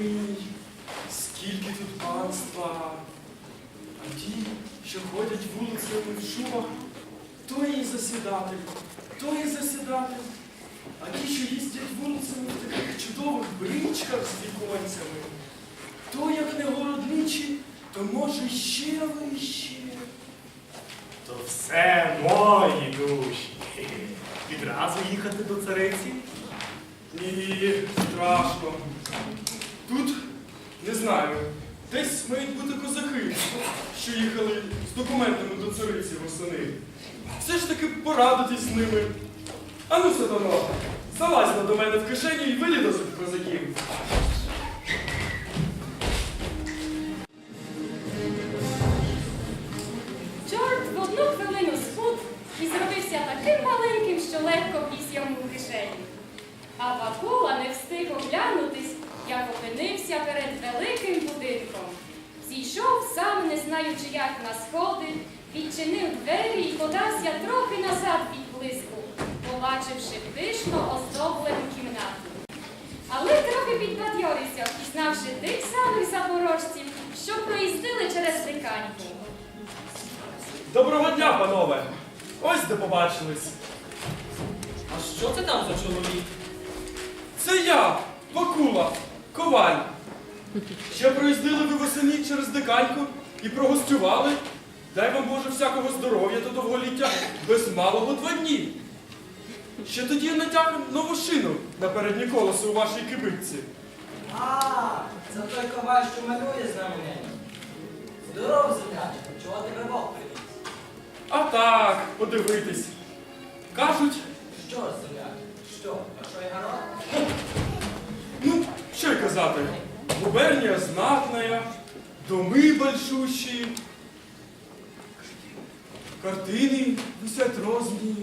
мій, скільки тут панства. А ті, що ходять вулицями в шубах, то і засідатель, то і засідатель. А ті, що їздять вулицями в таких чудових бричках з віконцями, то як не городничі, то може ще вище. То все мої душі. Відразу їхати до цариці? Ні, страшно. Тут, не знаю, десь мають бути козаки, що їхали з документами до цариці восени. Все ж таки порадитись з ними. А ну, сатано, залазь до мене в кишені і вилі до цих козаків. Чорт в одну хвилину схуд і зробився таким маленьким, що легко вліз йому в кишені. А Вакула не встиг оглянутись, як опинився перед великим будинком. Зійшов сам, не знаючи, як на сходи, відчинив двері і подався трохи назад від блиску, побачивши пишно оздоблену кімнату. Але трохи підбадьорився, впізнавши тих самих запорожців, що проїздили через диканьку. Доброго дня, панове! Ось де побачились. А що це там за чоловік? Це я, Вакула, коваль. Ще проїздили ви восени через диканьку і прогостювали. Дай вам Боже всякого здоров'я та довголіття без малого два дні. Ще тоді я натяг нову шину на переднє колесо у вашій кибитці. А, це той коваль, що малює знаменитий. Здоров, землячко, чого тебе Бог привіз? А так, подивитись. Кажуть, Що, землячко, що, большой город? ну, що й казати, губернія знатная, доми большущі, картини висять розні.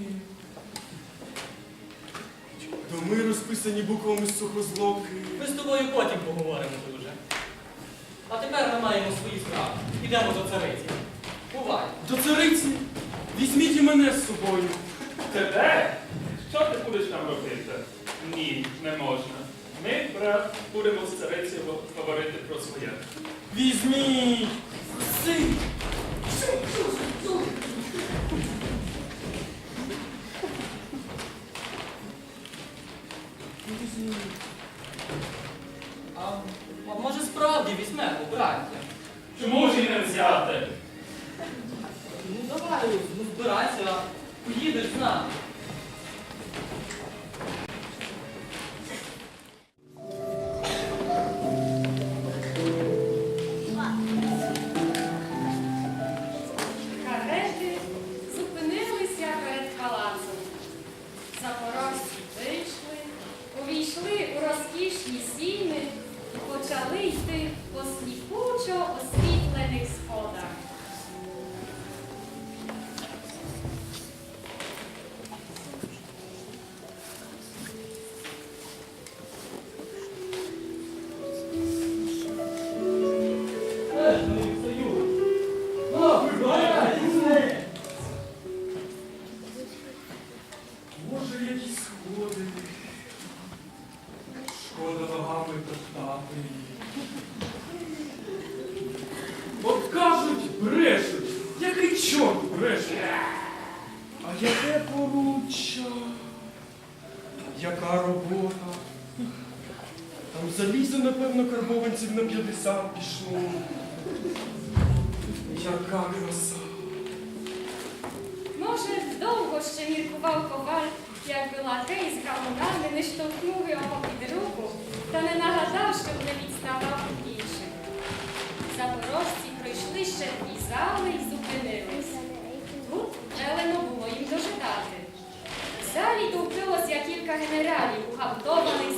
Доми розписані буквами з сухозловки. Ми з тобою потім поговоримо дуже. А тепер ми маємо свої справи. Ідемо до цариці. Бувай. До цариці візьміть і мене з собою. Тебе? Що ти будеш нам робити? Ні, не можна. Ми, брат, будемо з царицею говорити про своє. Візьміть! Син! Шкода ногами топтати. От кажуть, брешуть. Який чорт брешуть? А яке поруччя? Яка робота? Там залізо, напевно, карбованців на 50 пішло. Яка краса. Може, довго ще міркував коваль, якби вела з гамунами не штовхнув його під руку та не нагадав, щоб не відставав у інших. Запорожці пройшли ще дві зали і зупинились. Тут велено було їм дожидати. В залі товпилося кілька генералів у гаптованих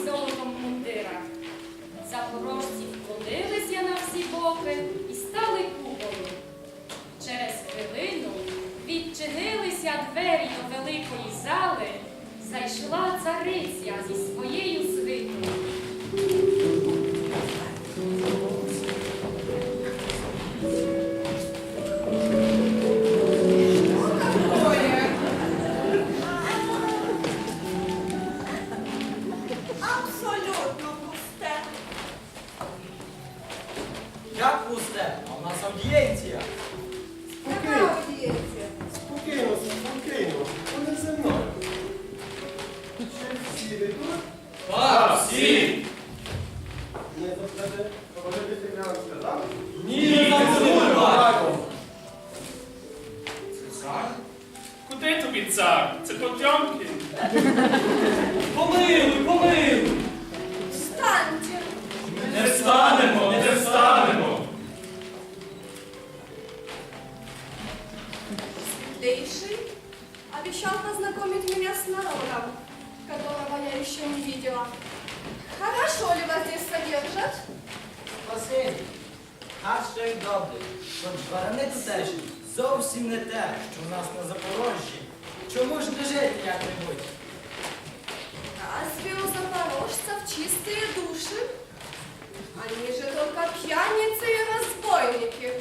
Они же только пьяницы и разбойники.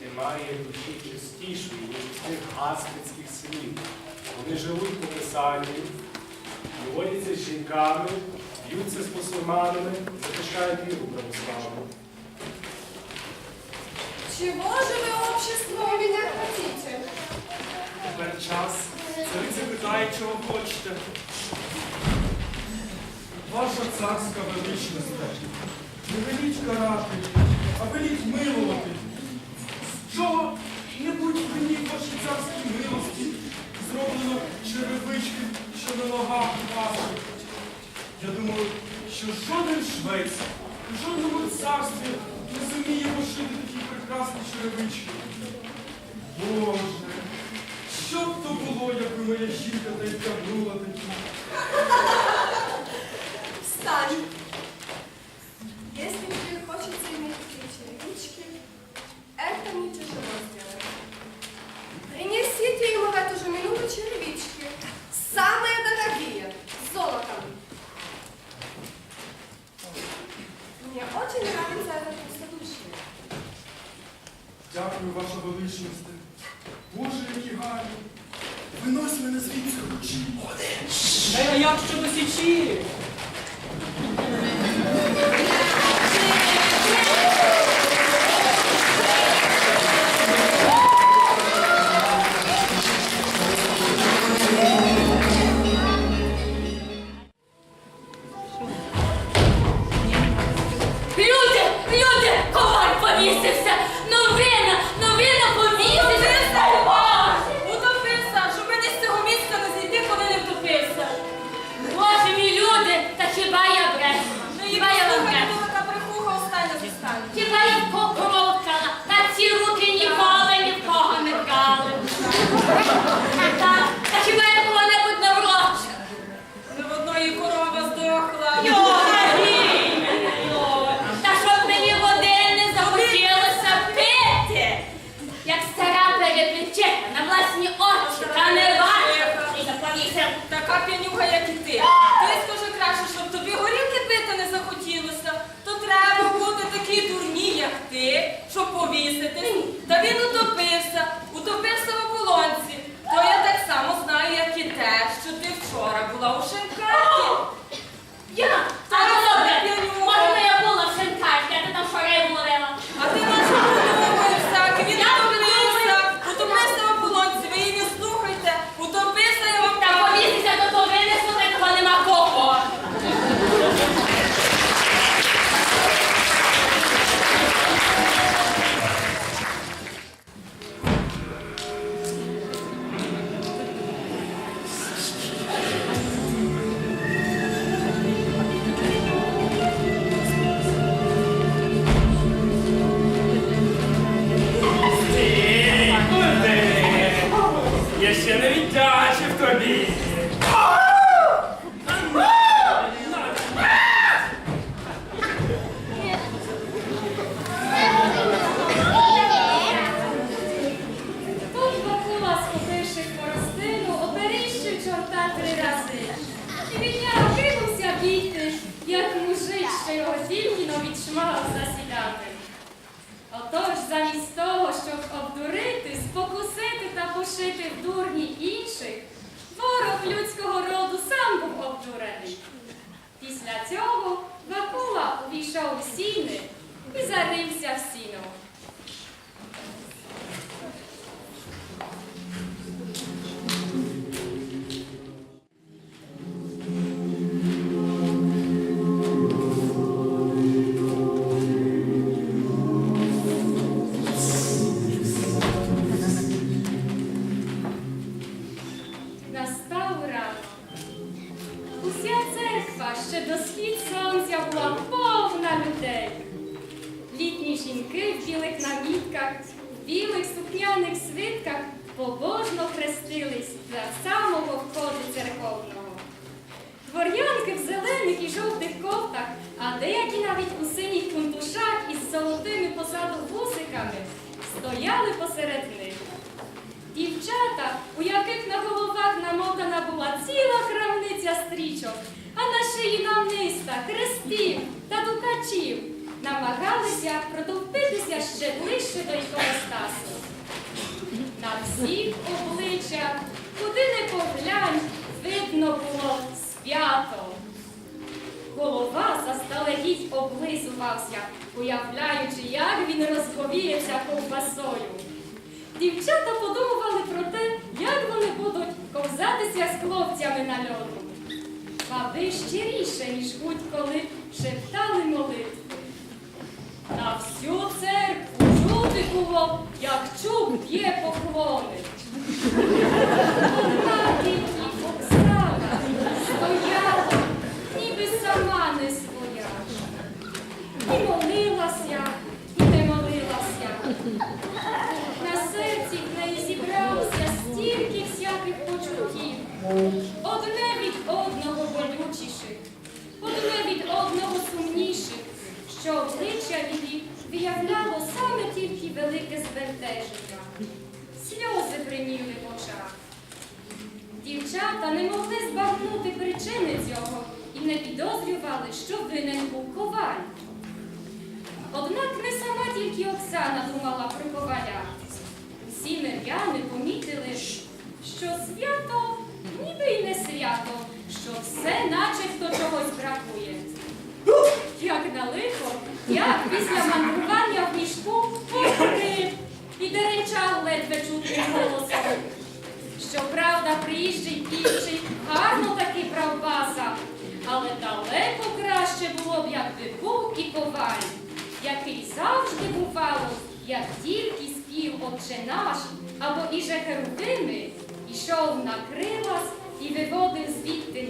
Немає душі чистішої, ніж цих гаспідських слів. Вони живуть по писанню, водяться з жінками, б'ються з мусульманами, захищають віру православну. Чего же вы, общество, у меня хотите? Тепер час. Цариця питає, чого хочете. Ваша царська величність, не веліть карати, а веліть милувати. Що небудь мені ваші царські милості зроблено черевички, що на ногах ваших. Я думаю, що жоден швець жодному царстві не зуміє пошити такі прекрасні черевички. Боже, що б то було, якби моя жінка та й тягнула такі. Не бачу. Така п'янюга, як і ти. Ти скажи краще, щоб тобі горілки пити не захотілося, то треба бути такі дурні, як ти, щоб повіситись. Та він утопився, утопився в ополонці. То я так само знаю, як і те, що ти вчора була у Шенкарті. Я, в дурні інших, ворог людського роду сам був обдурений. Після цього Вакула увійшов у сіни і зарився в сіно. Хрестились за самого входу церковного. Двор'янки в зелених і жовтих кофтах, а деякі навіть у синіх кунтушах із золотими позаду вусиками стояли посеред них. Дівчата, у яких на головах намотана була ціла крамниця стрічок, а на шиї намиста, хрестів та дукачів, намагалися протовпитися ще ближче до іконостасу. На всіх обличчях, куди не поглянь, видно було свято. Голова заздалегідь облизувався, уявляючи, як він розповіється ковбасою. Дівчата подумували про те, як вони будуть ковзатися з хлопцями на льоду. Баби щиріше, ніж будь-коли шептали молитви. На всю церкву чути як чуб б'є поклони. Одна тільки Оксана стояла, ніби сама не своя. І молилася, і не молилася. На серці в неї зібралося стільки всяких почуттів, одне від одного болючіших, одне від одного сумніших, що обличчя її виявляло саме тільки велике збентеження. Сльози приміли в очах. Дівчата не могли збагнути причини цього і не підозрювали, що винен був коваль. Однак не сама тільки Оксана думала про коваля. Всі мир'яни помітили, що свято ніби й не свято, що все начебто чогось бракує. Як на лихо, як після мандрування в мішку похрип і деренчав ледве чутним голосом. Щоправда, приїжджий півчий гарно таки брав баса, але далеко краще було б, якби був і коваль, який завжди бувало, як тільки спів Отче наш або іже херувими, ішов на крилас і виводив звідти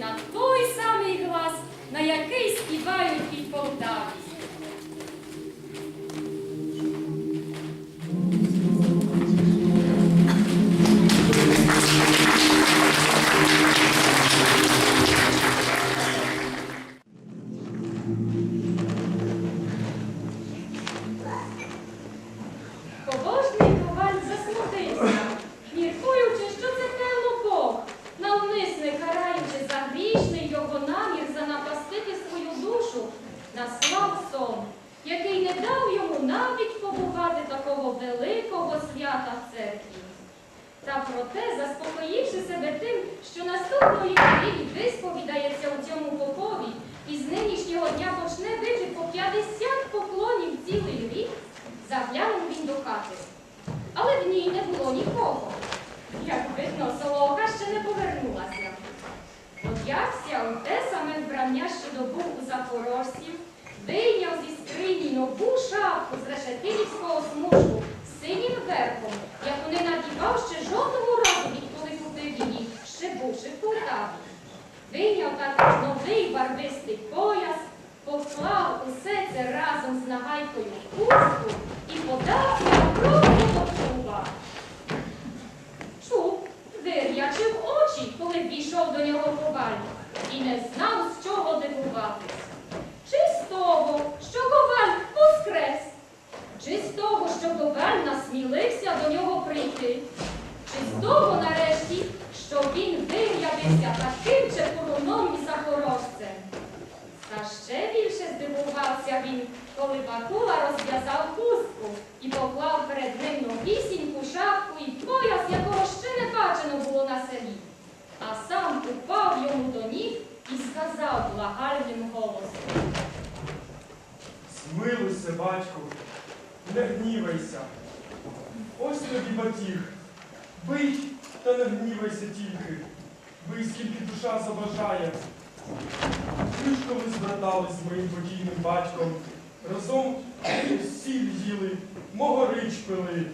та тільки. Бий, скільки душа забажає. Ви ж коли збратались з моїм покійним батьком, разом сіль їли, могорич пили.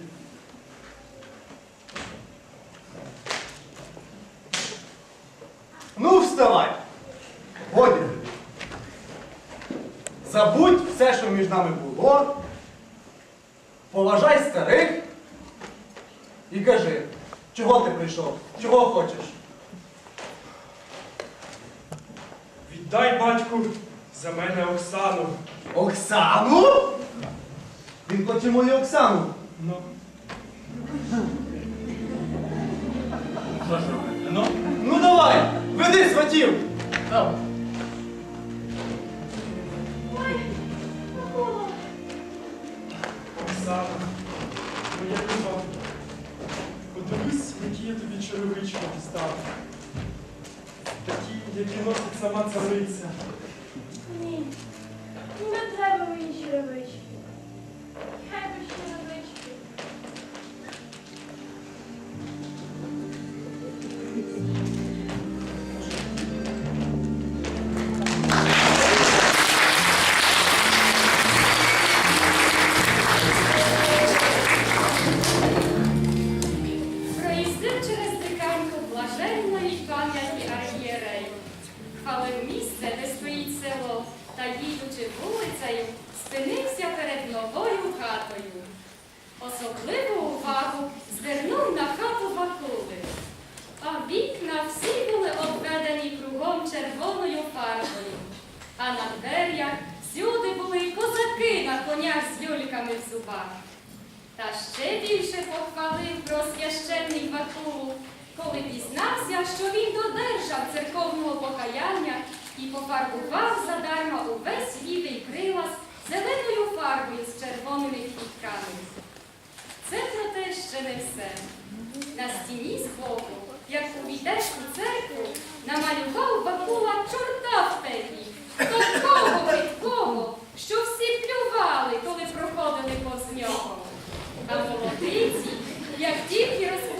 Ну, вставай! Годі. Забудь все, що між нами було. Поважай старих і кажи, чого ти прийшов, чого хочеш. Віддай, батьку, за мене Оксану. Оксану? Він хоче мою Оксану. Ну, Що ж робити? Ну, Ну давай, веди сватів. давай. Оксана, моя люба, подивись, які я черевички дістав. Такі, які носить сама цариця. Хатою. Особливу увагу звернув на хату Вакули. А вікна всі були обведені кругом червоною фарбою. А на дверях всюди були й козаки на конях з люльками в зубах. Та ще більше похвалив про священний Вакулу, коли дізнався, що він додержав церковного покаяння і пофарбував задарма увесь лівий крилас зеленою фарбою з червоними квітками. Це проте ще не все. На стіні збоку, як увійдеш у церкву, намалював Вакула чорта в пеклі, такого рідкого, що всі плювали, коли проходили повз нього. А молодиці, як тільки розплакувались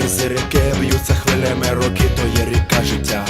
На ріки б'ються хвилями роки, то є ріка життя.